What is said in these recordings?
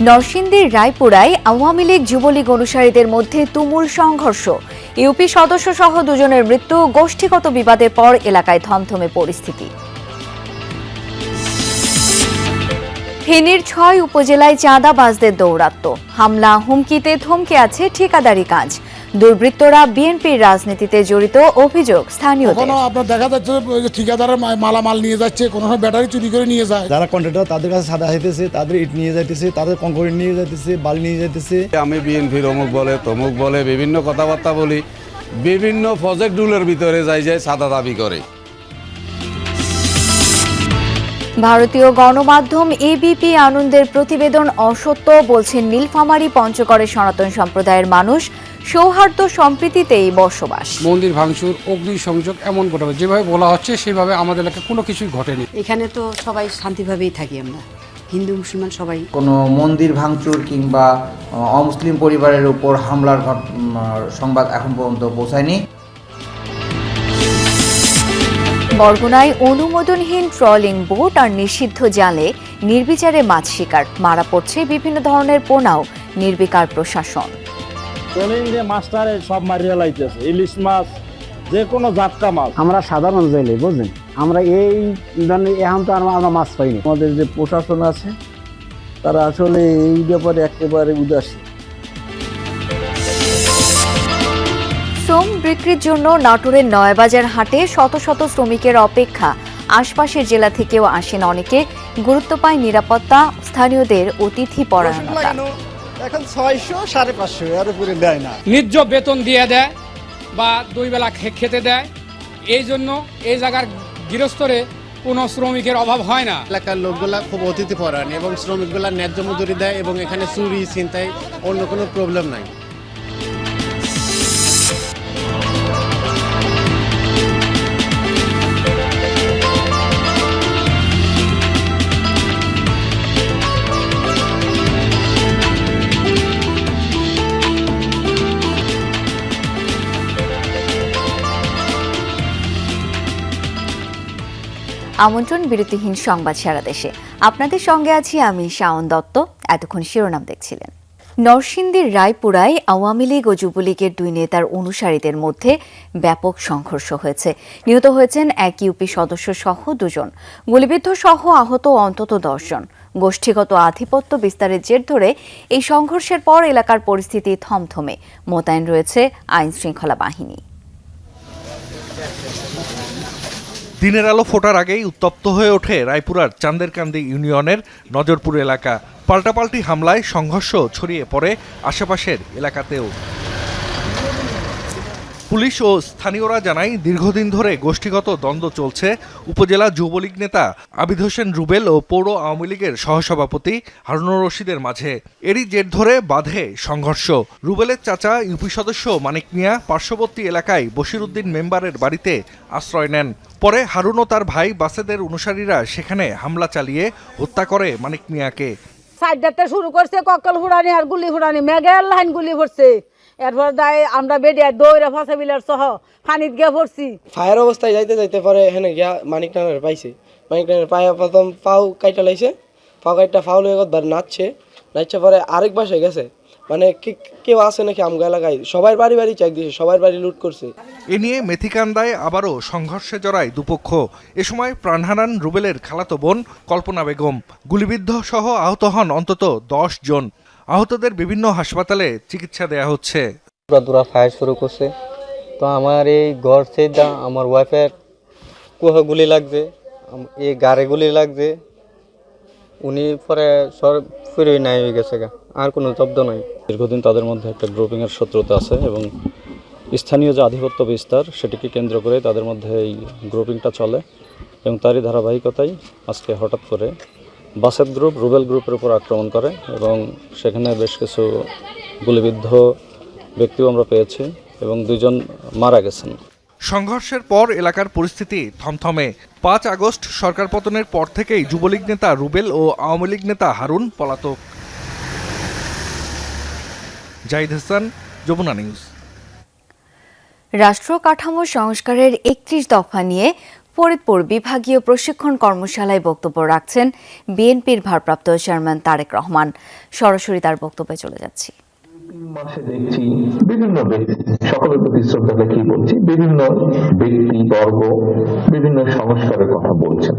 নরসিংদীর রায়পুরায় আওয়ামী লীগ যুবলীগ অনুসারীদের মধ্যে তুমুল সংঘর্ষ। ইউপি সদস্য সহ দুজনের মৃত্যু, গোষ্ঠীগত বিবাদের পর এলাকায় থমথমে পরিস্থিতি। ফেনীর ছয় উপজেলায় চাঁদাবাজদের দৌরাত্ম হামলা, হুমকিতে থমকে আছে ঠিকাদারি কাজ। দুর্বৃত্তরা বিএনপির রাজনীতিতে জড়িত অভিযোগ কখনো আপনার দেখা যাচ্ছে ঠিকাদারের মালামাল নিয়ে যাচ্ছে কোনো সময় ব্যাটারি চুরি করে নিয়ে যায়। যারা কন্ট্রাক্টর তাদের কাছে সাদা হইতেছে তাদের ইট নিয়ে যাইতেছে তাদের কংক্রিট নিয়ে যাইতেছে বালি নিয়ে যাইতেছে। আমি বিএনপির অমুক বলে তমুক বলে বিভিন্ন কথাবার্তা বলি বিভিন্ন প্রজেক্ট রুলের ভিতরে যাই যায় সাদা দাবি করে। ভারতীয় গণমাধ্যম এবিপি আনন্দের প্রতিবেদন অসত্য বলছেন নীলফামারী পঞ্চগড়ের সনাতন সম্প্রদায়ের মানুষ। সৌহার্দ্য সম্প্রীতিতেই বসবাস। মন্দির ভাঙচুর অগ্নিসংযোগ এমন ঘটবে। যেভাবে বলা হচ্ছে সেভাবে আমাদের এলাকায় কোনো কিছুই ঘটেনি। এখানে তো সবাই শান্তিভাবেই থাকি আমরা। হিন্দু মুসলমান সবাই। কোনো মন্দির ভাঙচুর কিংবা অমুসলিম পরিবারের উপর হামলার সংবাদ এখন পর্যন্ত পৌঁছায়নি। বরগুনায় অনুমোদনহীন ট্রলিং বোট আর নিষিদ্ধ জালে নির্বিচারে মাছ শিকার। মারা পড়ছে বিভিন্ন ধরনের পোনাও নির্বিকার প্রশাসন। ট্রলিং দিয়ে মাছটারে সব মারিয়া লাইতেছে। ইলিশ মাছ যে কোনো জাতকা মাছ। আমরা সাধারণ জেলে বুঝলেন? আমরা এই এখন তো আর আমরা মাছ পাইনি আমাদের যে প্রশাসন আছে তারা আসলে এই ব্যাপারে একেবারে উদাসীন শ্রম বিক্রির জন্য নাটোরের নয়াবাজার হাটে শত শত শ্রমিকের অপেক্ষা। আশপাশের জেলা থেকেও আসেন অনেকে। গুরুত্ব পায় নিরাপত্তা স্থানীয়দের অতিথি পরায়ণতা। এখন ছয়শো সাড়ে পাঁচশো এর উপরে দেয় না। ন্যায্য বেতন দিয়ে দেয় বা দুই বেলা খে- খেতে দেয়। এই জন্য এই জায়গার গৃহস্থরে কোনো শ্রমিকের অভাব হয় না। এলাকার লোকগুলা খুব অতিথি পরায়ণ এবং শ্রমিকগুলা ন্যায্য মজুরি দেয় এবং এখানে চুরি চিন্তায় অন্য কোনো প্রবলেম নাই। আমন্ত্রণ বিরতিহীন সংবাদ সারা দেশে। আপনাদের সঙ্গে আছি আমি শাওন দত্ত। এতক্ষণ শিরোনাম দেখছিলেন। নরসিংদীর রায়পুরায় আওয়ামী লীগ ও যুবলীগের দুই নেতার অনুসারীদের মধ্যে ব্যাপক সংঘর্ষ হয়েছে। নিহত হয়েছেন এক ইউপি সদস্য সহ দুজন। গুলিবিদ্ধ সহ আহত অন্তত দশজন গোষ্ঠীগত আধিপত্য বিস্তারের জের ধরে এই সংঘর্ষের পর এলাকার পরিস্থিতি থমথমে। মোতায়েন রয়েছে আইন শৃঙ্খলা বাহিনী। দিনের আলো ফোটার আগেই উত্তপ্ত হয়ে ওঠে রায়পুরার চান্দেরকান্দি ইউনিয়নের নজরপুর এলাকা। পাল্টাপাল্টি হামলায় সংঘর্ষ ছড়িয়ে পড়ে আশেপাশের এলাকাতেও। পুলিশ ও স্থানীয়রা জানায়, দীর্ঘদিন ধরে গোষ্ঠীগত দ্বন্দ্ব চলছে। উপজেলা যুবলীগ নেতা আবিদ হোসেন রুবেল ও পৌর আওয়ামী লীগের সহসভাপতি হারুনুর রশিদের মাঝে। এরই জের ধরে বাঁধে সংঘর্ষ। রুবেলের চাচা, ইউপি সদস্য মানিক মিয়া পার্শ্ববর্তী এলাকায় বশিরউদ্দিন মেম্বারের বাড়িতে আশ্রয় নেন। পরে হারুন ও তার ভাই বাসেদের অনুসারীরা সেখানে হামলা চালিয়ে হত্যা করে মানিক মিয়াকে। সাইডটাতে শুরু করছে ককল হুড়ানি আর গুলি হুড়ানি মেঘের লাইন গুলি ভরছে। এরপর দায় আমরা বেডিয়া দৌড়ে ফাঁসা বিলার সহ ফানিত গিয়ে ভরছি ফায়ার অবস্থায় যাইতে যাইতে পরে এখানে গিয়া মানিক টানার পাইছে। মানিক টানার পায়ে প্রথম পাও কাইটা লাইছে পাও কাইটা ফাউল হয়ে গেছে নাচছে। নাচছে পরে আরেক বাসায় গেছে। মানে কে- কেউ আছে নাকি আমগা এলাকায় সবার বাড়ি বাড়ি চেক দিয়েছে সবার বাড়ি লুট করছে। এ নিয়ে মেথিকান্দায় আবারও সংঘর্ষে জড়ায় দুপক্ষ। এ সময় প্রাণ হারান রুবেলের খালাতো বোন কল্পনা বেগম গুলিবিদ্ধ সহ আহত হন অন্তত দশ জন। আহতদের বিভিন্ন হাসপাতালে চিকিৎসা দেয়া হচ্ছে। পুরা দূরা ফায়ার শুরু করছে। তো আমার এই ঘর সেইটা আমার ওয়াইফের কুহে গুলি লাগছে এই গাড়ে গুলি লাগছে। উনি পরে সর ফিরে নাই হয়ে গেছে আর কোনো জব্দ নাই। দীর্ঘদিন তাদের মধ্যে একটা গ্রুপিংয়ের শত্রুতা আছে এবং স্থানীয় যে আধিপত্য বিস্তার, সেটিকে কেন্দ্র করে তাদের মধ্যে এই গ্রুপিংটা চলে এবং তারই ধারাবাহিকতাই আজকে হঠাৎ করে বাসেদ গ্রুপ, রুবেল গ্রুপের উপর আক্রমণ করে এবং সেখানে বেশ কিছু গুলিবিদ্ধ ব্যক্তিও আমরা পেয়েছি এবং দুইজন মারা গেছেন। সংঘর্ষের পর এলাকার পরিস্থিতি থমথমে। পাঁচ আগস্ট সরকার পতনের পর থেকেই যুবলীগ নেতা রুবেল ও আওয়ামী লীগ নেতা হারুন পলাতক। জাহিদ হাসান, যমুনা নিউজ। রাষ্ট্র কাঠামো সংস্কারের একত্রিশ দফা নিয়ে ফরিদপুর বিভাগীয় প্রশিক্ষণ কর্মশালায় বক্তব্য রাখছেন বিএনপির ভারপ্রাপ্ত চেয়ারম্যান তারেক রহমান। সরাসরি তার বক্তব্যে চলে যাচ্ছি। মাসে দেখছি বিভিন্ন ব্যক্তি, সকলের প্রতি শ্রদ্ধা বলছি, বিভিন্ন ব্যক্তি, বর্গ, বিভিন্ন সংস্কারের কথা বলছেন।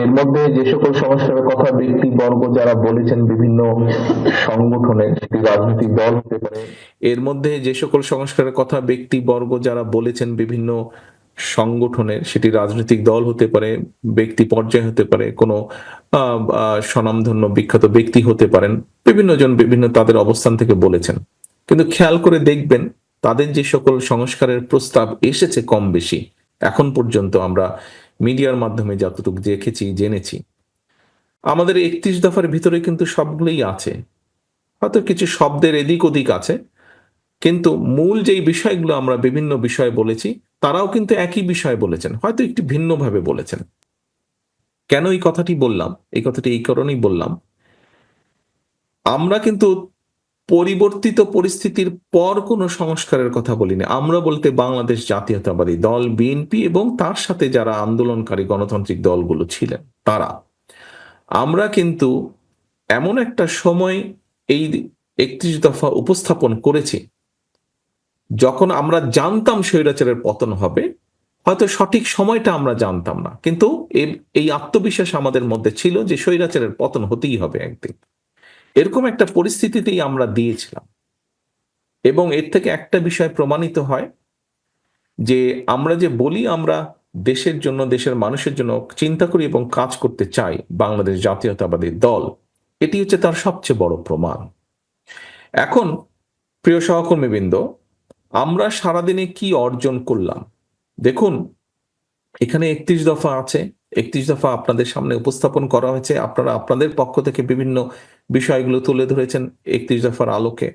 এর মধ্যে যে সকল সংস্কারের কথা ব্যক্তি, বর্গ যারা বলেছেন বিভিন্ন সংগঠনের সেটি রাজনৈতিক দল হতে পারে। এর মধ্যে যে সকল সংস্কারের কথা ব্যক্তি, বর্গ যারা বলেছেন বিভিন্ন সংগঠনের, সেটি রাজনৈতিক দল হতে পারে, ব্যক্তি পর্যায়ে হতে পারে, কোনো স্বনামধন্য বিখ্যাত ব্যক্তি হতে পারেন বিভিন্ন জন বিভিন্ন তাদের অবস্থান থেকে বলেছেন। কিন্তু খেয়াল করে দেখবেন, তাদের যে সকল সংস্কারের প্রস্তাব এসেছে কম বেশি, এখন পর্যন্ত আমরা মিডিয়ার মাধ্যমে যতটুকু দেখেছি, জেনেছি। আমাদের একত্রিশ দফার ভিতরে কিন্তু সবগুলোই আছে। হয়তো কিছু শব্দের এদিক ওদিক আছে কিন্তু মূল যেই বিষয়গুলো আমরা বিভিন্ন বিষয়ে বলেছি, তারাও কিন্তু একই বিষয় বলেছেন, হয়তো একটু ভিন্নভাবে বলেছেন। কেন এই কথাটি বললাম? এই কথাটি এই কারণেই বললাম। আমরা কিন্তু পরিবর্তিত পরিস্থিতির পর কোনো সংস্কারের কথা বলিনি। আমরা বলতে বাংলাদেশ জাতীয়তাবাদী দল, বিএনপি এবং তার সাথে যারা আন্দোলনকারী গণতান্ত্রিক দলগুলো ছিলেন, তারা। আমরা কিন্তু এমন একটা সময় এই একত্রিশ দফা উপস্থাপন করেছি যখন আমরা জানতাম স্বৈরাচারের পতন হবে, হয়তো সঠিক সময়টা আমরা জানতাম না। কিন্তু এই আত্মবিশ্বাস আমাদের মধ্যে ছিল যে স্বৈরাচারের পতন হতেই হবে একদিন। এরকম একটা পরিস্থিতিতেই আমরা দিয়েছিলাম। এবং এর থেকে একটা বিষয় প্রমাণিত হয় যে আমরা যে বলি আমরা দেশের জন্য, দেশের মানুষের জন্য চিন্তা করি এবং কাজ করতে চাই বাংলাদেশ জাতীয়তাবাদী দল, এটি হচ্ছে তার সবচেয়ে বড় প্রমাণ। এখন প্রিয় সহকর্মীবৃন্দ আমরা সারাদিনে কি অর্জন করলাম? দেখুন, এখানে একত্রিশ দফা আছে। একত্রিশ দফা আপনাদের সামনে উপস্থাপন করা হয়েছে। আপনারা আপনাদের পক্ষ থেকে বিভিন্ন বিষয়গুলো তুলে ধরেছেন একত্রিশ দফার আলোকে।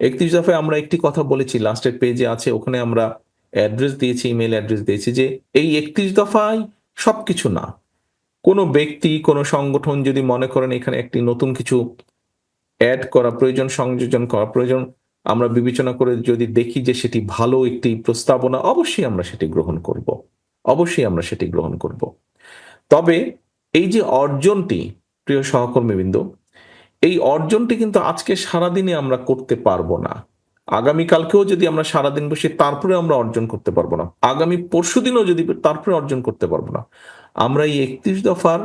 একত্রিশ দফায় আমরা একটি কথা বলেছি, লাস্টের পেজে আছে, ওখানে আমরা অ্যাড্রেস দিয়েছি, ইমেল অ্যাড্রেস দিয়েছি যে এই একত্রিশ দফায় সবকিছু না। কোনো ব্যক্তি, কোনো সংগঠন যদি মনে করেন এখানে একটি নতুন কিছু অ্যাড করা, প্রয়োজন, সংযোজন করা, প্রয়োজন আমরা বিবেচনা করে যদি দেখি যে সেটি ভালো একটি প্রস্তাবনা, অবশ্যই আমরা সেটি গ্রহণ করব। অবশ্যই আমরা সেটি গ্রহণ করব। তবে এই যে অর্জনটি, প্রিয় সহকর্মীবৃন্দ, এই অর্জনটি কিন্তু আজকে সারাদিনে আমরা করতে পারব না। আগামীকালকেও যদি আমরা সারাদিন বসে তারপরে আমরা অর্জন করতে পারব না। আগামী পরশু দিনও যদি তারপরে অর্জন করতে পারব না। আমরা এই একত্রিশ দফার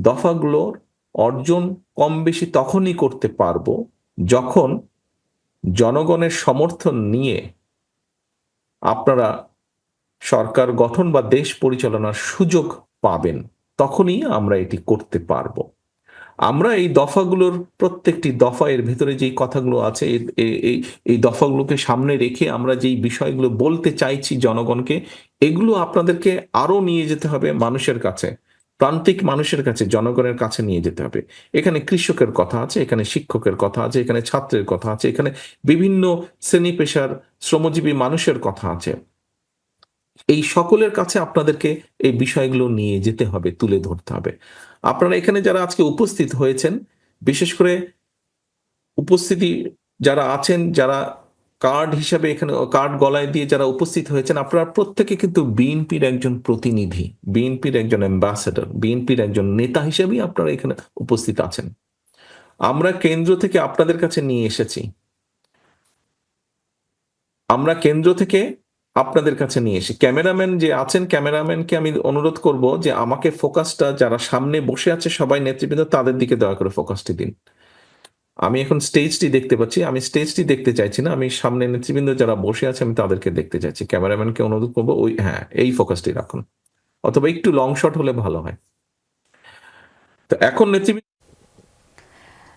দফাগুলোর অর্জন কম বেশি তখনই করতে পারব যখন জনগণের সমর্থন নিয়ে আপনারা সরকার গঠন বা দেশ পরিচালনার সুযোগ পাবেন, তখনই আমরা এটি করতে পারব। আমরা এই দফাগুলোর প্রত্যেকটি দফা, এর ভেতরে যেই কথাগুলো আছে এই দফাগুলোকে সামনে রেখে আমরা যেই বিষয়গুলো বলতে চাইছি জনগণকে, এগুলো আপনাদেরকে আরও নিয়ে যেতে হবে মানুষের কাছে। প্রান্তিক মানুষের কাছে, জনগণের কাছে নিয়ে যেতে হবে। এখানে কৃষকের কথা আছে, এখানে শিক্ষকের কথা আছে, এখানে ছাত্রের কথা আছে, এখানে বিভিন্ন শ্রেণি পেশার শ্রমজীবী মানুষের কথা আছে। এই সকলের কাছে আপনাদেরকে এই বিষয়গুলো নিয়ে যেতে হবে, তুলে ধরতে হবে। আপনারা এখানে যারা আজকে উপস্থিত হয়েছেন, বিশেষ করে উপস্থিতি যারা আছেন, যারা কার্ড হিসাবে এখানে কার্ড গলায় দিয়ে যারা উপস্থিত হয়েছেন, আপনারা প্রত্যেকে কিন্তু বিএনপির একজন প্রতিনিধি, বিএনপির একজন অ্যাম্বাসেডর, বিএনপির একজন নেতা হিসেবেই আপনারা এখানে উপস্থিত আছেন। আমরা কেন্দ্র থেকে আপনাদের কাছে নিয়ে এসেছি। আমরা কেন্দ্র থেকে আপনাদের কাছে নিয়ে এসে ক্যামেরাম্যান যে আছেন, ক্যামেরাম্যানকে আমি অনুরোধ করব যে আমাকে ফোকাসটা যারা সামনে বসে আছে সবাই নেতৃবৃন্দ, তাদের দিকে দয়া করে ফোকাসটি দিন। আমি এখন স্টেজটি দেখতে পাচ্ছি। আমি স্টেজটি দেখতে চাইছি না। আমি সামনে নেতৃবৃন্দ যারা বসে আছে, আমি তাদেরকে দেখতে চাইছি। ক্যামেরাম্যানকে অনুরোধ করব, ওই হ্যাঁ এই ফোকাসটি রাখুন। অথবা একটু লং শট হলে ভালো হয়। তো এখন নেতৃবৃন্দ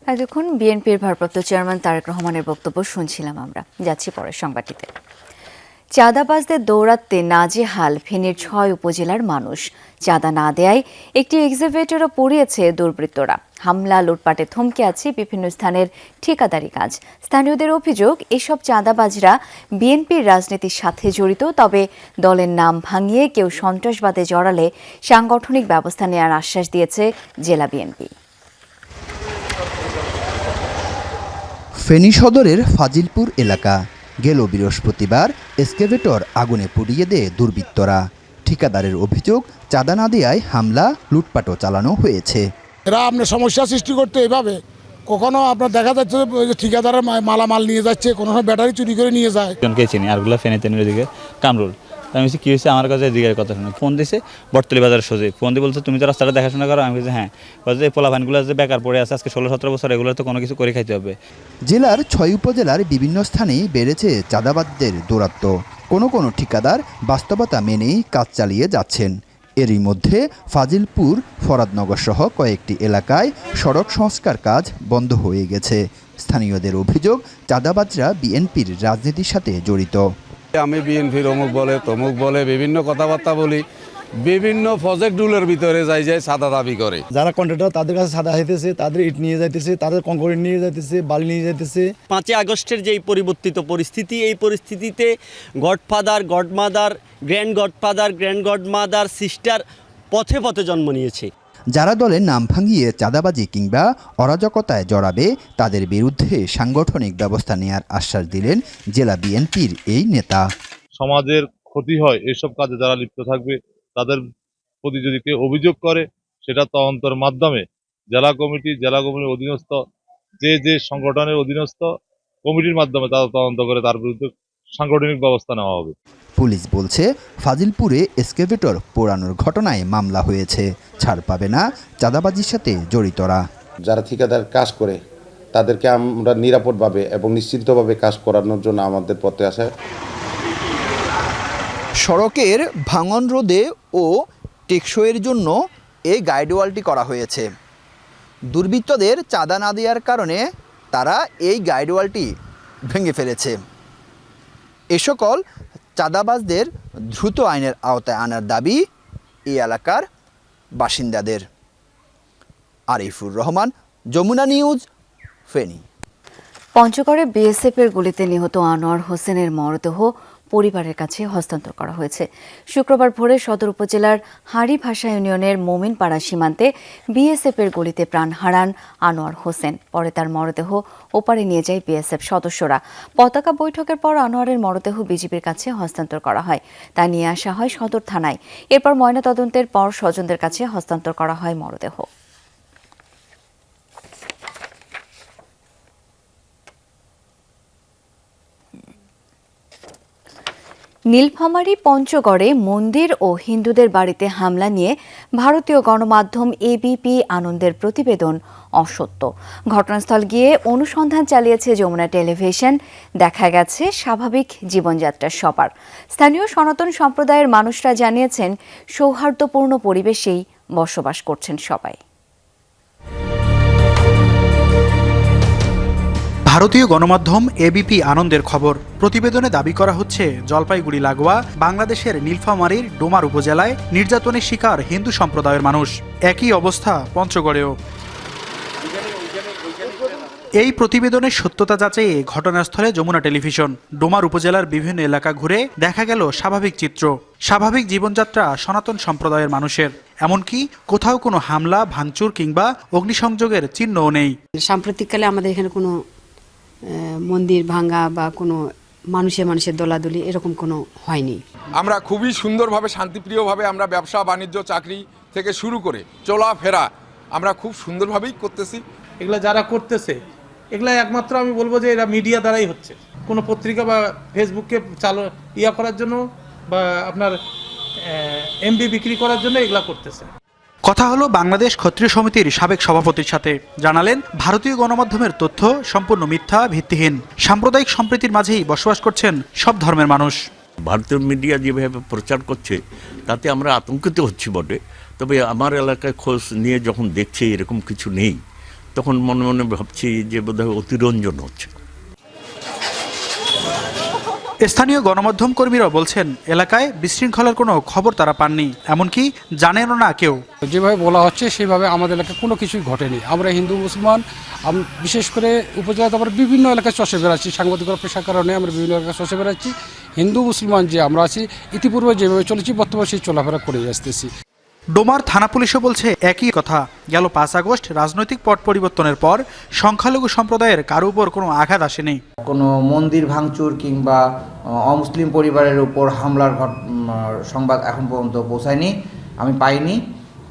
এতক্ষণ বিএনপির ভারপ্রাপ্ত চেয়ারম্যান তারেক রহমানের বক্তব্য শুনছিলাম আমরা। যাচ্ছি পরের সংবাদটিতে। চাঁদাবাজদের দৌড়াতে নাজেহাল ফেনীর ছয় উপজেলার মানুষ। চাঁদা না দেয়ায় একটি এক্সিভেটরও পুড়িয়েছে দুর্বৃত্তরা। হামলা, লুটপাটে থমকে আছে বিভিন্ন স্থানের ঠিকাদারি কাজ। স্থানীয়দের অভিযোগ, এসব চাঁদাবাজরা বিএনপির রাজনীতির সাথে জড়িত, তবে দলের নাম ভাঙিয়ে কেউ সন্ত্রাসবাদে জড়ালে সাংগঠনিক ব্যবস্থা নেওয়ার আশ্বাস দিয়েছে জেলা বিএনপি। ফেনী সদরের ফাজিলপুর এলাকা। গেল বৃহস্পতিবার এসকেভেটর আগুনে পুড়িয়ে দেয় দুর্বৃত্তরা। ঠিকাদারের অভিযোগ চাঁদা না দেয়ায় হামলা লুটপাটও চালানো হয়েছে। এরা আপনার সমস্যা সৃষ্টি করতে এভাবে। কখনো আপনার দেখা যাচ্ছে যে ঠিকাদারের মালামাল নিয়ে যাচ্ছে কোনো সময় ব্যাটারি চুরি করে নিয়ে যায়। জনকে চিনি আরগুলো ফেনে তেনের দিকে কামরুল। আমি বলছি, কি হয়েছে? আমার কাছে জিজ্ঞাসা কথা শুনে। ফোন দিছে বটতলি বাজার সোজে। ফোন দিয়ে বলছে তুমি তো রাস্তাটা দেখাশোনা করো? আমি বলছি হ্যাঁ। বলছে এই পোলাভানগুলো যে বেকার পড়ে আছে আজকে ষোলো সতেরো বছর এগুলো তো কোনো কিছু করে খাইতে হবে। জেলার ছয় উপজেলার বিভিন্ন স্থানেই বেড়েছে চাঁদাবাদদের দৌরাত্ম কোনো কোনো ঠিকাদার বাস্তবতা মেনেই কাজ চালিয়ে যাচ্ছেন। এরই মধ্যে ফাজিলপুর ফরাদনগর সহ কয়েকটি এলাকায় সড়ক সংস্কার কাজ বন্ধ হয়ে গেছে। স্থানীয়দের অভিযোগ চাঁদাবাজরা বিএনপির রাজনীতির সাথে জড়িত। আমি বিএনপির অমুক বলে তমুক বলে বিভিন্ন কথাবার্তা বলি বিভিন্ন প্রজেক্ট রুলের ভিতরে যাই যায় সাদা দাবি করে। যারা কন্ট্রাক্টর তাদের কাছে সাদা হাইতেছে তাদের ইট নিয়ে যাইতেছে তাদের কংক্রিট নিয়ে যাইতেছে বালি নিয়ে যাইতেছে। পাঁচই আগস্টের যেই পরিবর্তিত পরিস্থিতি এই পরিস্থিতিতে godfather godmother grand godfather grand godmother sister পথে পথে জন্ম নিয়েছে। যারা দলের নাম ভাঙিয়ে চাঁদাবাজি কিংবা অরাজকতায় জড়াবে, তাদের বিরুদ্ধে সাংগঠনিক ব্যবস্থা নেয়ার আশ্বাস দিলেন জেলা বিএনপির এই নেতা। সমাজের ক্ষতি হয়, এসব কাজে যারা লিপ্ত থাকবে, তাদের প্রতি যদি কেউ অভিযোগ করে, সেটা তদন্তের মাধ্যমে জেলা কমিটি, জেলা কমিটির অধীনস্থ, যে যে সংগঠনের অধীনস্থ কমিটির মাধ্যমে তারা তদন্ত করে, তার বিরুদ্ধে সাংগঠনিক ব্যবস্থা নেওয়া হবে। পুলিশ বলছে ফাজিলপুরে এসকেভেটর পোড়ানোর ঘটনায় মামলা হয়েছে। ছাড় পাবে না চাঁদাবাজির সাথে জড়িতরা। যারা ঠিকাদার কাজ করে তাদেরকে আমরা নিরাপদভাবে এবং নিশ্চিন্তভাবে কাজ করানোর জন্য আমাদের পথে আসে। সড়কের ভাঙন রোধে ও টেকসইয়ের জন্য এই গাইডওয়ালটি করা হয়েছে। দুর্বৃত্তদের চাঁদা না দেওয়ার কারণে তারা এই গাইডওয়ালটি ভেঙে ফেলেছে। এ সকল চাঁদাবাজদের দ্রুত আইনের আওতায় আনার দাবি এই এলাকার বাসিন্দাদের। আরিফুর রহমান, যমুনা নিউজ, ফেনী। পঞ্চগড়ে বিএসএফের গুলিতে নিহত আনোয়ার হোসেনের মরদেহ পরিবারের কাছে হস্তান্তর করা হয়েছে। শুক্রবার ভোরে সদর উপজেলার হাড়িভাষা ইউনিয়নের মোমিনপাড়া সীমান্তে বিএসএফের গুলিতে প্রাণ হারান আনোয়ার হোসেন। পরে তার মরদেহ ওপারে নিয়ে যায় বিএসএফ সদস্যরা। পতাকা বৈঠকের পর আনোয়ারের মরদেহ বিজিবির কাছে হস্তান্তর করা হয়। তা নিয়ে আসা হয় সদর থানায়। এরপর ময়নাতদন্তের পর স্বজনদের কাছে হস্তান্তর করা হয় মরদেহ। নীলফামারী পঞ্চগড়ে মন্দির ও হিন্দুদের বাড়িতে হামলা নিয়ে ভারতীয় গণমাধ্যম এবিপি আনন্দের প্রতিবেদন অসত্য। ঘটনাস্থল গিয়ে অনুসন্ধান চালিয়েছে যমুনা টেলিভিশন। দেখা গেছে স্বাভাবিক জীবনযাত্রা সবার। স্থানীয় সনাতন সম্প্রদায়ের মানুষরা জানিয়েছেন, সৌহার্দ্যপূর্ণ পরিবেশেই বসবাস করছেন সবাই। ভারতীয় গণমাধ্যম এবিপি আনন্দের খবর। প্রতিবেদনে দাবি করা হচ্ছে, জলপাইগুড়ি লাগোয়া, বাংলাদেশের নীলফামারীর ডোমার উপজেলায় নির্যাতনের শিকার হিন্দু সম্প্রদায়ের মানুষ। একই অবস্থা পঞ্চগড়েও। এই প্রতিবেদনের সত্যতা যাচাইয়ে ঘটনাস্থলে যমুনা টেলিভিশন। ডোমার উপজেলার বিভিন্ন এলাকা ঘুরে দেখা গেল স্বাভাবিক চিত্র। স্বাভাবিক জীবনযাত্রা সনাতন সম্প্রদায়ের মানুষের। এমনকি কোথাও কোনো হামলা, ভাঙচুর কিংবা অগ্নিসংযোগের চিহ্নও নেই। সাম্প্রতিককালে আমাদের এখানে কোনো মন্দির ভাঙ্গা বা কোনো মানুষে মানুষের দোলাদুলি এরকম কোনো হয়নি। আমরা খুবই সুন্দরভাবে শান্তিপ্রিয়ভাবে আমরা ব্যবসা বাণিজ্য চাকরি থেকে শুরু করে চলাফেরা আমরা খুব সুন্দরভাবেই করতেছি। এগুলো যারা করতেছে এগুলো একমাত্র আমি বলব যে এরা মিডিয়া দ্বারাই হচ্ছে। কোনো পত্রিকা বা ফেসবুককে চালু ইয়া করার জন্য বা আপনার এমবি বিক্রি করার জন্য এগুলা করতেছে। কথা হলো, বাংলাদেশ ক্ষত্রিয় সমিতির সাবেক সভাপতির সাথে। জানালেন, ভারতীয় গণমাধ্যমের তথ্য সম্পূর্ণ মিথ্যা, ভিত্তিহীন। সাম্প্রদায়িক সম্প্রীতির মাঝেই বসবাস করছেন সব ধর্মের মানুষ। ভারতীয় মিডিয়া যেভাবে প্রচার করছে, তাতে আমরা আতঙ্কিত হচ্ছি বটে। তবে আমার এলাকায় খোঁজ নিয়ে যখন দেখছি এরকম কিছু নেই, তখন মনে মনে ভাবছি যে বোধহয় অতিরঞ্জন হচ্ছে। স্থানীয় গণমাধ্যম কর্মীরা বলছেন, এলাকায় বিশৃঙ্খলার কোনো খবর তারা পাননি, এমনকি জানেনও না কেউ। যেভাবে বলা হচ্ছে, সেভাবে আমাদের এলাকায় কোনো কিছুই ঘটেনি। আমরা হিন্দু, মুসলমান বিশেষ করে উপজেলাতে আমরা বিভিন্ন এলাকায় চষে বেড়াচ্ছি। সাংবাদিকতার পেশার কারণে আমরা বিভিন্ন এলাকায় চষে বেড়াচ্ছি। হিন্দু, মুসলমান যে আমরা আছি, ইতিপূর্বে যেভাবে চলেছি, বর্তমানে সেই চলাফেরা করে আসতেছি। ডোমার থানা পুলিশও বলছে একই কথা। গেল পাঁচ আগস্ট রাজনৈতিক পট পরিবর্তনের পর সংখ্যালঘু সম্প্রদায়ের কারও উপর কোনো আঘাত আসেনি। কোনো মন্দির ভাঙচুর কিংবা অমুসলিম পরিবারের উপর হামলার সংবাদ এখন পর্যন্ত পৌঁছায়নি আমি পাইনি।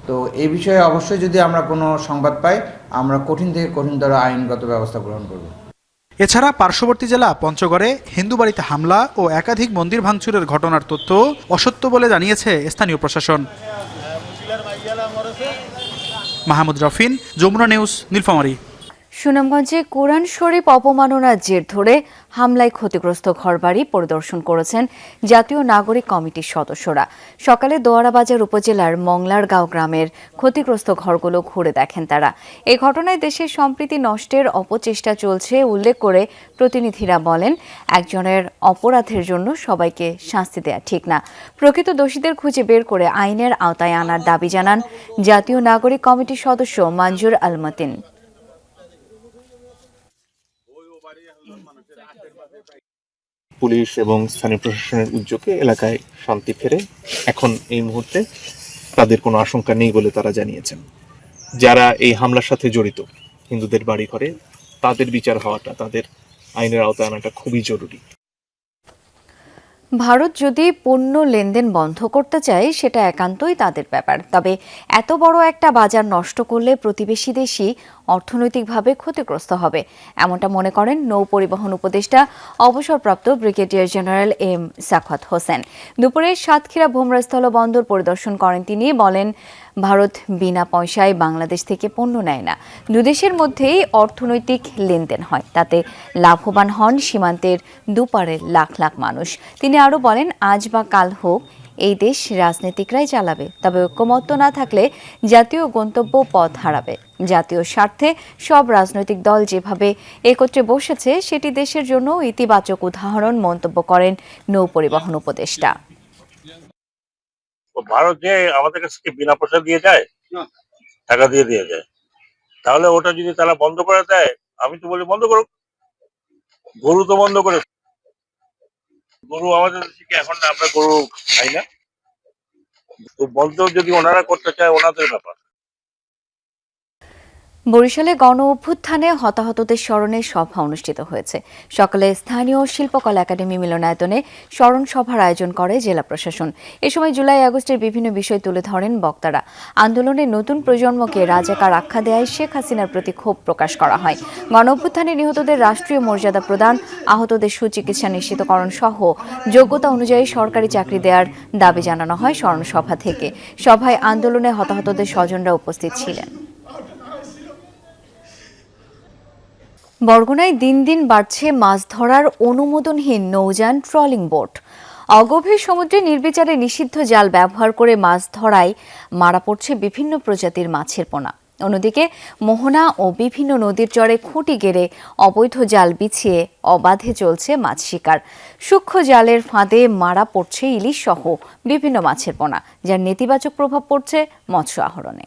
তো এ বিষয়ে অবশ্যই যদি আমরা কোনো সংবাদ পাই আমরা কঠিন থেকে কঠিনতর আইনগত ব্যবস্থা গ্রহণ করব। এছাড়া পার্শ্ববর্তী জেলা পঞ্চগড়ে হিন্দু বাড়িতে হামলা ও একাধিক মন্দির ভাঙচুরের ঘটনার তথ্য অসত্য বলে জানিয়েছে স্থানীয় প্রশাসন। মাহমুদ রফিন যমুনা নিউজ নীলফামারী। সুনামগঞ্জে কোরআন শরীফ অপমাননার জের ধরে হামলায় ক্ষতিগ্রস্ত ঘরবাড়ি পরিদর্শন করেছেন জাতীয় নাগরিক কমিটির সদস্যরা। সকালে দোয়ারাবাজার উপজেলার মংলারগাঁও গ্রামের ক্ষতিগ্রস্ত ঘরগুলো ঘুরে দেখেন তারা। এই ঘটনায় দেশের সম্প্রীতি নষ্টের অপচেষ্টা চলছে উল্লেখ করে প্রতিনিধিরা বলেন, একজনের অপরাধের জন্য সবাইকে শাস্তি দেয়া ঠিক না। প্রকৃত দোষীদের খুঁজে বের করে আইনের আওতায় আনার দাবি জানান জাতীয় নাগরিক কমিটির সদস্য মঞ্জুর আলমতিন। পুলিশ এবং স্থানীয় প্রশাসনের উদ্যোগে এলাকায় শান্তি ফেরে এখন এই মুহূর্তে তাদের কোনো আশঙ্কা নেই বলে তারা জানিয়েছেন। যারা এই হামলার সাথে জড়িত হিন্দুদের বাড়ি ঘরে তাদের বিচার হওয়াটা, তাদের আইনের আওতায় আনাটা খুবই জরুরি। ভারত যদি পণ্য লেনদেন বন্ধ করতে চায়, সেটা একান্তই তাদের ব্যাপার। তবে এত বড় একটা বাজার নষ্ট করলে প্রতিবেশী দেশই অর্থনৈতিকভাবে ক্ষতিগ্রস্ত হবে। এমনটা মনে করেন নৌ পরিবহন উপদেষ্টা, অবসরপ্রাপ্ত brigadier general M Sakhawat Hossain. দুপুরে সাতক্ষীরা ভোমরাস্থল বন্দর পরিদর্শন করেন তিনি, বলেন ভারত বিনা পয়সায় বাংলাদেশ থেকে পণ্য নেয় না। দুদেশের মধ্যেই অর্থনৈতিক লেনদেন হয়, তাতে লাভবান হন সীমান্তের দুপারের লাখ লাখ মানুষ। তিনি আরও বলেন, আজ বা কাল হোক, এই দেশ রাজনীতিকরাই চালাবে। তবে ঐক্যমত্য না থাকলে জাতীয় গন্তব্য পথ হারাবে। জাতীয় স্বার্থে সব রাজনৈতিক দল যেভাবে একত্রে বসেছে, সেটি দেশের জন্য ইতিবাচক উদাহরণ মন্তব্য করেন নৌ পরিবহন উপদেষ্টা। ভারত যে আমাদের কাছে বিনা পয়সা দিয়ে যায়? টাকা দিয়ে দিয়ে যায়। তাহলে ওটা যদি তারা বন্ধ করে দেয় আমি তো বলি বন্ধ করুক। গরু তো বন্ধ করে গরু আমাদের দেশে কি এখন আমরা গরু খাই না? তো বন্ধ যদি ওনারা করতে চায় ওনাদের ব্যাপার। বরিশালে গণ অভ্যুত্থানে হতাহতদের স্মরণে সভা অনুষ্ঠিত হয়েছে। সকালে স্থানীয় শিল্পকলা একাডেমি মিলনায়তনে স্মরণ সভার আয়োজন করে জেলা প্রশাসন। এ সময় জুলাই আগস্টের বিভিন্ন বিষয় তুলে ধরেন বক্তারা। আন্দোলনে নতুন প্রজন্মকে রাজাকার আখ্যা দেয় শেখ হাসিনার প্রতি ক্ষোভ প্রকাশ করা হয়। গণ অভ্যুত্থানে নিহতদের রাষ্ট্রীয় মর্যাদা প্রদান, আহতদের সুচিকিৎসা নিশ্চিতকরণ সহ যোগ্যতা অনুযায়ী সরকারি চাকরি দেওয়ার দাবি জানানো হয় স্মরণ সভা থেকে। সভায় আন্দোলনে হতাহতদের স্বজনরা উপস্থিত ছিলেন। বরগুনায় দিন দিন বাড়ছে মাছ ধরার অনুমোদনহীন নৌযান ট্রলিং বোট। অগভীর সমুদ্রে নির্বিচারে নিষিদ্ধ জাল ব্যবহার করে মাছ ধরায় মারা পড়ছে বিভিন্ন প্রজাতির মাছের পোনা। অন্যদিকে মোহনা ও বিভিন্ন নদীর চরে খুঁটি গেড়ে অবৈধ জাল বিছিয়ে অবাধে চলছে মাছ শিকার। সূক্ষ্ম জালের ফাঁদে মারা পড়ছে ইলিশ সহ বিভিন্ন মাছের পোনা, যার নেতিবাচক প্রভাব পড়ছে মৎস্য আহরণে।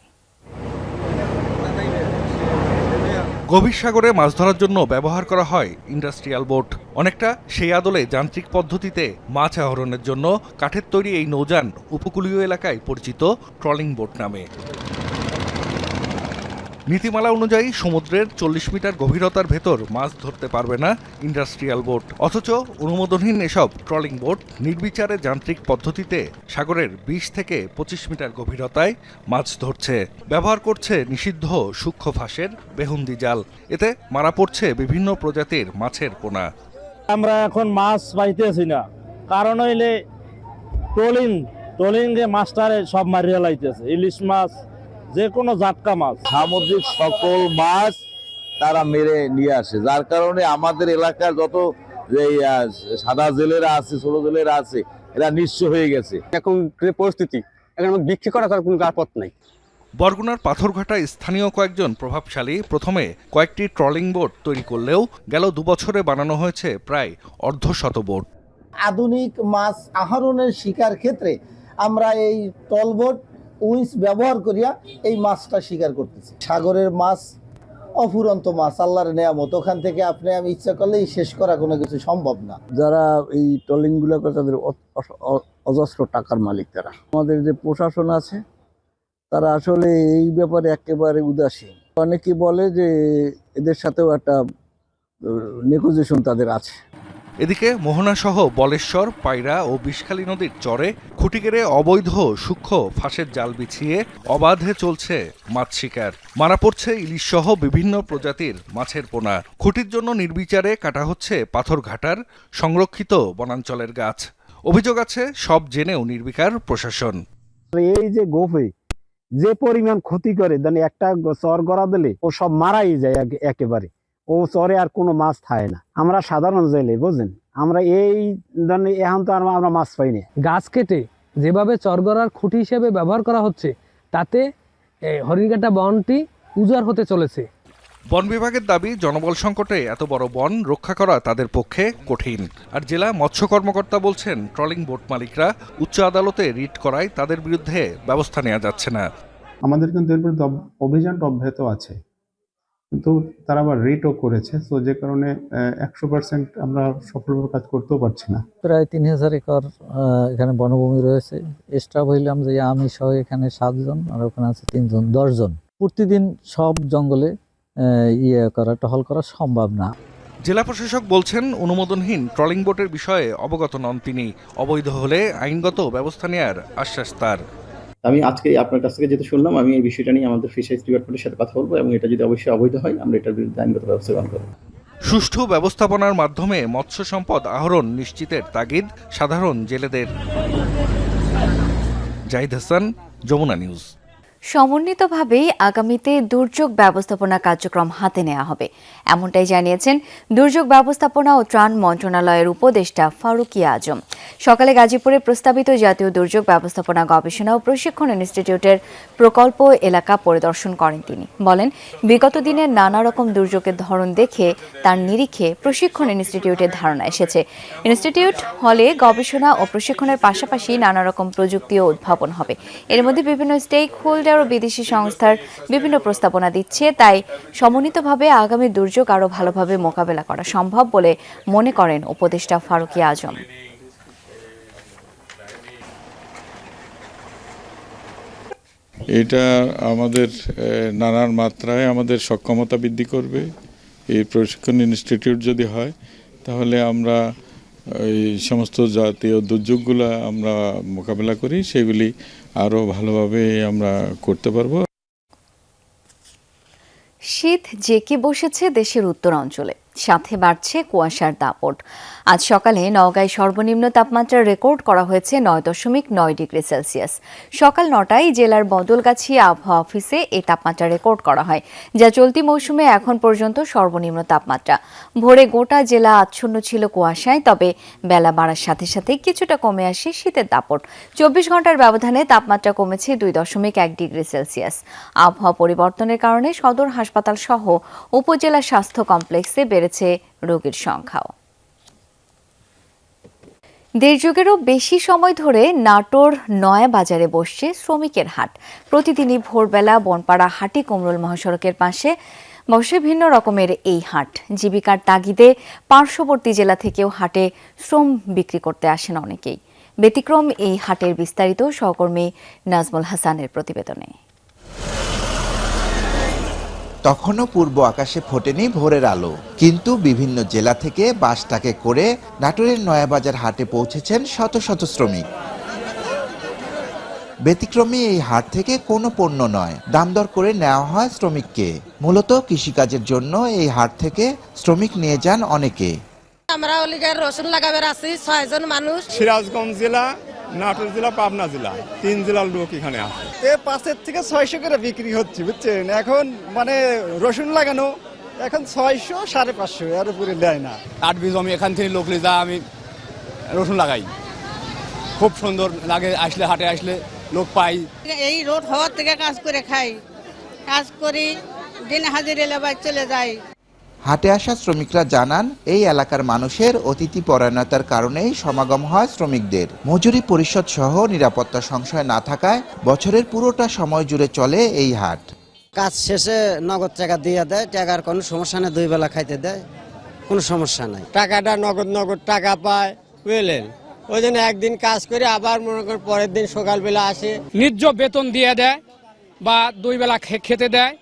গভীর সাগরে মাছ ধরার জন্য ব্যবহার করা হয় ইন্ডাস্ট্রিয়াল বোট। অনেকটা সেই আদলে যান্ত্রিক পদ্ধতিতে মাছ আহরণের জন্য কাঠের তৈরি এই নৌযান উপকূলীয় এলাকায় পরিচিত ট্রলিং বোট নামে। নীতিমালা অনুযায়ী সমুদ্রের চল্লিশ মিটার গভীরতার ভেতর মাছ ধরতে পারবে না ইন্ডাস্ট্রিয়াল বোট। অথচ অনুমোদনহীন এসব ট্রলিং বোট নির্বিচারে যান্ত্রিক পদ্ধতিতে সাগরের বিশ থেকে পঁচিশ মিটার গভীরতায় মাছ ধরছে। ব্যবহার করছে নিষিদ্ধ সূক্ষ্ম ফাঁসের বেহুন্দি জাল। এতে মারা পড়ছে বিভিন্ন প্রজাতির মাছের পোনা। আমরা এখন মাছ পাইতেছি না। কারণ হইলে ট্রলিং ট্রলিং যে মাছটারে সব মারিয়া লাইতেছে। ইলিশ মাছ যে কোনো জাটকা মাছ। সামুদ্রিক সকল মাছ তারা মেরে নিয়ে আসে যার কারণে আমাদের এলাকার যত এই সাদা জেলেরা আছে ছোট জেলেরা আছে এরা নিঃস্ব হয়ে গেছে। এখন যে পরিস্থিতি এখন আমাকে বিক্রি করা তার কোনো পথ নাই। বরগুনার পাথরঘাটায় স্থানীয় কয়েকজন প্রভাবশালী প্রথমে কয়েকটি ট্রলিং বোট তৈরি করলেও গেল দুবছরে বানানো হয়েছে প্রায় অর্ধশত বোট। আধুনিক মাছ আহরণের শিকার ক্ষেত্রে আমরা এই টলবোট উইন্স ব্যবহার করিয়া এই মাছটা শিকার করতেছি। সাগরের মাছ, অফুরন্ত মাছ, আল্লাহর নেয়ামত, ওখান থেকে আপনি আমি ইচ্ছা করলেই শেষ করা কোনো কিছু সম্ভব না। যারা এই ট্রলিংগুলো করে তাদের অজস্র টাকার মালিক তারা। আমাদের যে প্রশাসন আছে, তারা আসলে এই ব্যাপারে একেবারে উদাসীন। অনেকে বলে যে এদের সাথেও একটা নেগোজিয়েশন তাদের আছে। এদিকে মোহনা সহ বলেশ্বর, পায়রা ও বিষখালী নদীর চরে খুঁটি কেড়ে অবৈধ সূক্ষ্ম ফাঁসের জাল বিছিয়ে অবাধে চলছে মাছ শিকার। মারা পড়ছে ইলিশ সহ বিভিন্ন প্রজাতির মাছের পোনা। খুঁটির জন্য নির্বিচারে কাটা হচ্ছে পাথর ঘাটার সংরক্ষিত বনাঞ্চলের গাছ। অভিযোগ আছে, সব জেনেও নির্বিকার প্রশাসন। এই যে গোফে, যে পরিমাণ ক্ষতি করে দেন একটা চর গড়া দিলে ও সব মারাই যায় একে- একেবারে। ও চরে আর কোনো মাছ থাকে না। আমরা সাধারণ জেলে বুঝলেন? আমরা এই ধরনের এখন তো আর আমরা মাছ পাই না। গাছ কেটে যেভাবে চরগড়ার খুঁটি হিসেবে ব্যবহার করা হচ্ছে তাতে হরিণঘাটা বনটি উজাড় হতে চলেছে। বন বিভাগের দাবি জনবল সংকটে এত বড় বন রক্ষা করা তাদের পক্ষে কঠিন। আর জেলা মৎস্য কর্মকর্তা বলছেন ট্রলিং বোট মালিকরা উচ্চ আদালতে রিট করায় তাদের বিরুদ্ধে ব্যবস্থা নেওয়া যাচ্ছে না। আমাদের কিন্তু এর বিরুদ্ধে অভিযানটা অব্যাহত আছে। কিন্তু তারা আবার রিটও করেছে তো যে কারণে একশো পার্সেন্ট আমরা সফলভাবে কাজ করতেও পারছি না। প্রায় তিন হাজার একর এখানে বনভূমি রয়েছে। স্টাফ হইলাম যে আমি সহ এখানে সাতজন আর ওখানে আছে তিনজন দশজন। প্রতিদিন সব জঙ্গলে ইয়ে করা টহল করা সম্ভব না। জেলা প্রশাসক বলছেন অনুমোদনহীন ট্রলিং বোটের বিষয়ে অবগত নন তিনি। অবৈধ হলে আইনগত ব্যবস্থা নেয়ার আশ্বাস তার। আমি আজকে আপনার কাছ থেকে যেটা শুনলাম, আমি এই বিষয়টা নিয়ে আমাদের ফিশারিজ ডিপার্টমেন্টের সাথে কথা বলব এবং এটা যদি অবশ্যই অবৈধ হয়, আমরা এটার বিরুদ্ধে আইনগত ব্যবস্থা গ্রহণ করব। সুষ্ঠু ব্যবস্থাপনার মাধ্যমে মৎস্য সম্পদ আহরণ নিশ্চিতের তাগিদ সাধারণ জেলেদের। জাহিদ হাসান, যমুনা নিউজ। সমন্বিতভাবেই আগামীতে দুর্যোগ ব্যবস্থাপনা কার্যক্রম হাতে নেওয়া হবে। এমনটাই জানিয়েছেন দুর্যোগ ব্যবস্থাপনা ও ত্রাণ মন্ত্রণালয়ের উপদেষ্টা ফারুকিয়া আজম। সকালে গাজীপুরে প্রস্তাবিত জাতীয় দুর্যোগ ব্যবস্থাপনা গবেষণা ও প্রশিক্ষণ ইনস্টিটিউটের প্রকল্প এলাকা পরিদর্শন করেন তিনি। বলেন, বিগত দিনের নানা রকম দুর্যোগের ধরন দেখে তার নিরিখে প্রশিক্ষণ ইনস্টিটিউটের ধারণা এসেছে। ইনস্টিটিউট হলে গবেষণা ও প্রশিক্ষণের পাশাপাশি নানা রকম প্রযুক্তিও উদ্ভাবন হবে। এর মধ্যে বিভিন্ন স্টেক হোল্ডার ও বিদেশি সংস্থার বিভিন্ন প্রস্তাবনা দিচ্ছে। তাই সমন্বিতভাবে আগামী দুর্যোগ আরও ভালোভাবে মোকাবেলা করা সম্ভব বলে মনে করেন উপদেষ্টা ফারুকি আজম। এটা আমাদের নানান মাত্রায় আমাদের সক্ষমতা বৃদ্ধি করবে। এই প্রশিক্ষণ ইনস্টিটিউট যদি হয়, তাহলে আমরা এই সমস্ত জাতীয় দুর্যোগগুলো আমরা মোকাবেলা করি, সেগুলি আরও ভালোভাবে আমরা করতে পারব। শীত জেকে বসেছে দেশের উত্তরাঞ্চলে। সাথে বাড়ছে কুয়াশার দাপট। আজ সকালে নওগাঁয় সর্বনিম্ন তাপমাত্রা রেকর্ড করা হয়েছে নয় দশমিক নয় ডিগ্রি সেলসিয়াস। সকাল নটায় জেলার বদলগাছি আবহাওয়া অফিসে এই তাপমাত্রা রেকর্ড করা হয়, যা চলতি মৌসুমে এখন পর্যন্ত সর্বনিম্ন তাপমাত্রা। ভোরে গোটা জেলা আচ্ছন্ন ছিল কুয়াশায়, তবে বেলা বাড়ার সাথে সাথে কিছুটা কমে আসে শীতের দাপট। চব্বিশ ঘণ্টার ব্যবধানে তাপমাত্রা কমেছে দুই দশমিক এক ডিগ্রি সেলসিয়াস। আবহাওয়া পরিবর্তনের কারণে সদর হাসপাতাল সহ উপজেলা স্বাস্থ্য কমপ্লেক্সে বেড়েছে রোগীর সংখ্যাও। দেড় যুগেরও বেশি সময় ধরে নাটোর নয়া বাজারে বসছে শ্রমিকের হাট। প্রতিদিনই ভোরবেলা বনপাড়া হাটি কুমরুল মহাসড়কের পাশে বসে ভিন্ন রকমের এই হাট। জীবিকার তাগিদে পার্শ্ববর্তী জেলা থেকেও হাটে শ্রম বিক্রি করতে আসেন অনেকেই। ব্যতিক্রম এই হাটের বিস্তারিত সহকর্মী নাজমুল হাসানের প্রতিবেদনে। তখনও পূর্ব আকাশে ফোটেনি ভোরের আলো। কিন্তু বিভিন্ন জেলা থেকে বাসটাকে করে নাটোরের নয়াবাজার হাটে পৌঁছেছেন শত শত শ্রমিক। ব্যতিক্রমী এই হাট থেকে কোনো পণ্য নয়। দাম দর করে নেওয়া হয় শ্রমিককে। মূলত কৃষিকাজের জন্য এই হাট থেকে শ্রমিক নিয়ে যান অনেকে। আমরা অলিগার রসুন লাগাবার আছি ছয়জন মানুষ। সিরাজগঞ্জ জেলা নাটোর জেলা পাবনা জেলা তিন জেলার লোক এখানে আছে এ পাঁচের থেকে ছয়শো করে বিক্রি হচ্ছে বুঝছেন? এখন মানে রসুন লাগানো এখন ছয়শো সাড়ে পাঁচশো এর উপরে দেয় না। আট বিঘ আমি এখান থেকে লোক যা আমি রসুন লাগাই। খুব সুন্দর লাগে আসলে হাটে আসলে লোক পাই। এই রোড হওয়ার থেকে কাজ করে খাই। কাজ করি দিন হাজিরে লেবার চলে যাই। হাটে আসা শ্রমিকরা জানান এই এলাকার মানুষের অতিথি পরায়ণতার কারণেই সমাগম হয় শ্রমিকদের। মজুরি পরিষদ সহ নিরাপত্তা সংশয় না থাকায় বছরের পুরোটা সময় জুড়ে চলে এই হাট। কাজ শেষে নগদ টাকা দিয়ে দেয় টাকার কোনো সমস্যা নেই দুই বেলা খাইতে দেয় কোনো সমস্যা নাই। টাকাটা নগদ নগদ টাকা পায় বুঝলেন? ওই জন্য একদিন কাজ করে আবার মনে করেন পরের দিন সকালবেলা আসে ন্যায্য বেতন দিয়ে দেয় বা দুই বেলা খে- খেতে দেয়।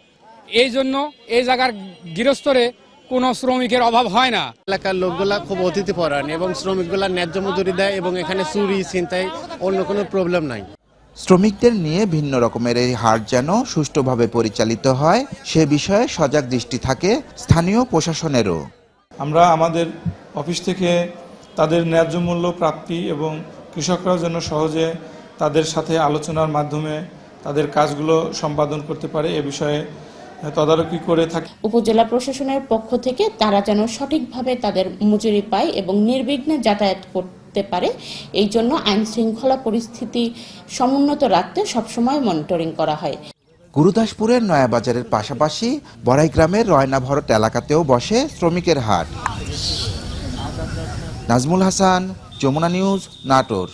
এই জন্য এই জায়গার গৃহস্থরে কোনো শ্রমিকের অভাব হয় না। এলাকার লোকগুলা খুব অতিথি পরায়ণ এবং শ্রমিকগুলা ন্যায্য মজুরি দেয় এবং এখানে চুরি ছিনতাই অন্য কোনো প্রবলেম নাই। শ্রমিকদের নিয়ে ভিন্ন রকমের এই হাট যেন সুষ্ঠুভাবে পরিচালিত হয় সে বিষয়ে সজাগ দৃষ্টি থাকে স্থানীয় প্রশাসনেরও। আমরা আমাদের অফিস থেকে তাদের ন্যায্য মূল্য প্রাপ্তি এবং কৃষকরাও যেন সহজে তাদের সাথে আলোচনার মাধ্যমে তাদের কাজগুলো সম্পাদন করতে পারে এ বিষয়ে তদারকি করে থাকে। উপজেলা প্রশাসনের পক্ষ থেকে তারা যেন সঠিকভাবে তাদের মজুরি পায় এবং নির্বিঘ্নে যাতায়াত করতে পারে এই জন্য আইন শৃঙ্খলা পরিস্থিতি সমুন্নত রাখতে সবসময় মনিটরিং করা হয়। গুরুদাসপুরের নয়াবাজারের পাশাপাশি বড়াই গ্রামের রয়না ভরত এলাকাতেও বসে শ্রমিকের হাট। নাজমুল হাসান যমুনা নিউজ নাটোর।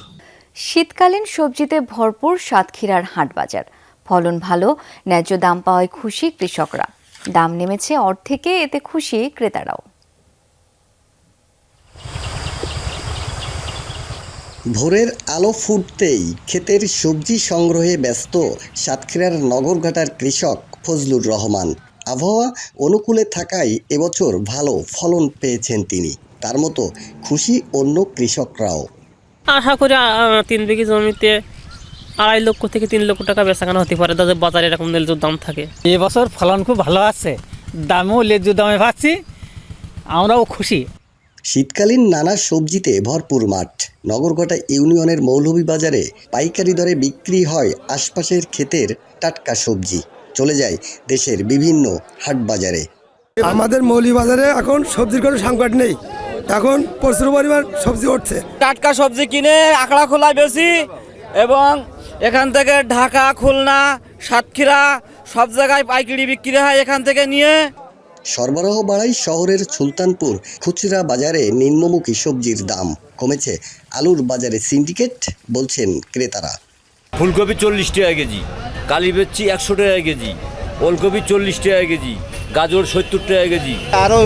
শীতকালীন সবজিতে ভরপুর সাতক্ষীরার হাট বাজার ফলন ভালো ন্যায্য দাম পাওয়ায় খুশি কৃষকরা। দাম নেমেছে অর্ধেকে এতে খুশি ক্রেতারাও। ভোরের আলো ফুটতেই ক্ষেতের সবজি সংগ্রহে ব্যস্ত সাতক্ষীরার নগরঘাটার কৃষক ফজলুর রহমান। আবহাওয়া অনুকূলে থাকায় এবছর ভালো ফলন পেয়েছেন তিনি। তার মতো খুশি অন্য কৃষকরাও। আশা করি তিন বিঘি জমিতে আড়াই লক্ষ থেকে তিন লক্ষ টাকা বেচাকেনা হতে পারে। তাদের বাজারে এরকম লেজুর দাম থাকে। এবছর ফলন খুব ভালো আছে। দামও লেজু দামে পাচ্ছি। আমরাও খুশি। শীতকালীন নানা সবজিতে ভরপুর মাঠ। নগরঘাটা ইউনিয়নের মৌলভীবাজারে পাইকারি দরে বিক্রি হয় আশপাশের ক্ষেতের টাটকা সবজি। চলে যায় দেশের বিভিন্ন হাট বাজারে। আমাদের মৌলিবাজারে এখন সবজির কোনো সংকট নেই। এখন প্রচুর পরিমাণ সবজি উঠছে। টাটকা সবজি কিনে আখড়া খোলা বেশি এবং এখান থেকে ঢাকা খুলনা সাতক্ষীরা সব জায়গায় পাইকারি বিক্রি হয় এখান থেকে নিয়ে। সরবরাহ বাড়ায় শহরের সুলতানপুর খুচরা বাজারে নিম্নমুখী সবজির দাম কমেছে। আলুর বাজারে সিন্ডিকেট বলছেন ক্রেতারা। ফুলকপি চল্লিশ টাকা কেজি কালি বেচছি একশো টাকা কেজি ওলকপি চল্লিশ টাকা কেজি গাজর সত্তর টাকা কেজি। আরও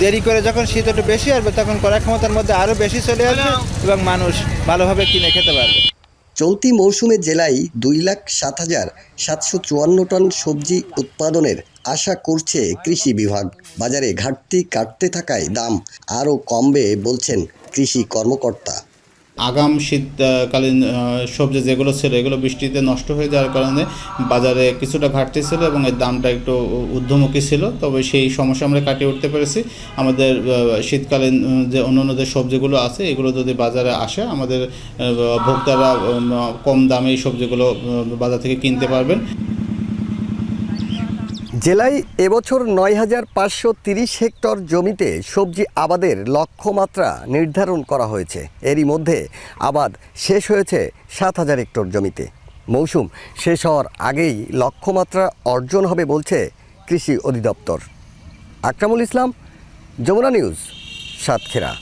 দেরি করে যখন শীত একটু বেশি আসবে তখন ক্রয় ক্ষমতার মধ্যে আরও বেশি চলে আসবে এবং মানুষ ভালোভাবে কিনে খেতে পারবে। চলতি মৌসুমে জেলায় দুই লাখ সাত হাজার সাতশো চুয়ান্ন টন সবজি উৎপাদনের আশা করছে কৃষি বিভাগ। বাজারে ঘাটতি কাটতে থাকায় দাম আরও কমবে বলছেন কৃষি কর্মকর্তা। আগাম শীতকালীন সবজি যেগুলো ছিল, এগুলো বৃষ্টিতে নষ্ট হয়ে যাওয়ার কারণে বাজারে কিছুটা ঘাটতি ছিল এবং এর দামটা একটু ঊর্ধ্বমুখী ছিল। তবে সেই সমস্যা আমরা কাটিয়ে উঠতে পেরেছি। আমাদের শীতকালীন যে অন্যান্য যে সবজিগুলো আছে, এগুলো যদি বাজারে আসে, আমাদের ভোক্তারা কম দামে এই সবজিগুলো বাজার থেকে কিনতে পারবেন। জেলায় এবছর নয় হাজার পাঁচশো তিরিশ হেক্টর জমিতে সবজি আবাদের লক্ষ্যমাত্রা নির্ধারণ করা হয়েছে। এরই মধ্যে আবাদ শেষ হয়েছে সাত হাজার হেক্টর জমিতে। মৌসুম শেষ হওয়ার আগেই লক্ষ্যমাত্রা অর্জন হবে বলছে কৃষি অধিদপ্তর। আকরামুল ইসলাম, যমুনা নিউজ, সাতক্ষীরা।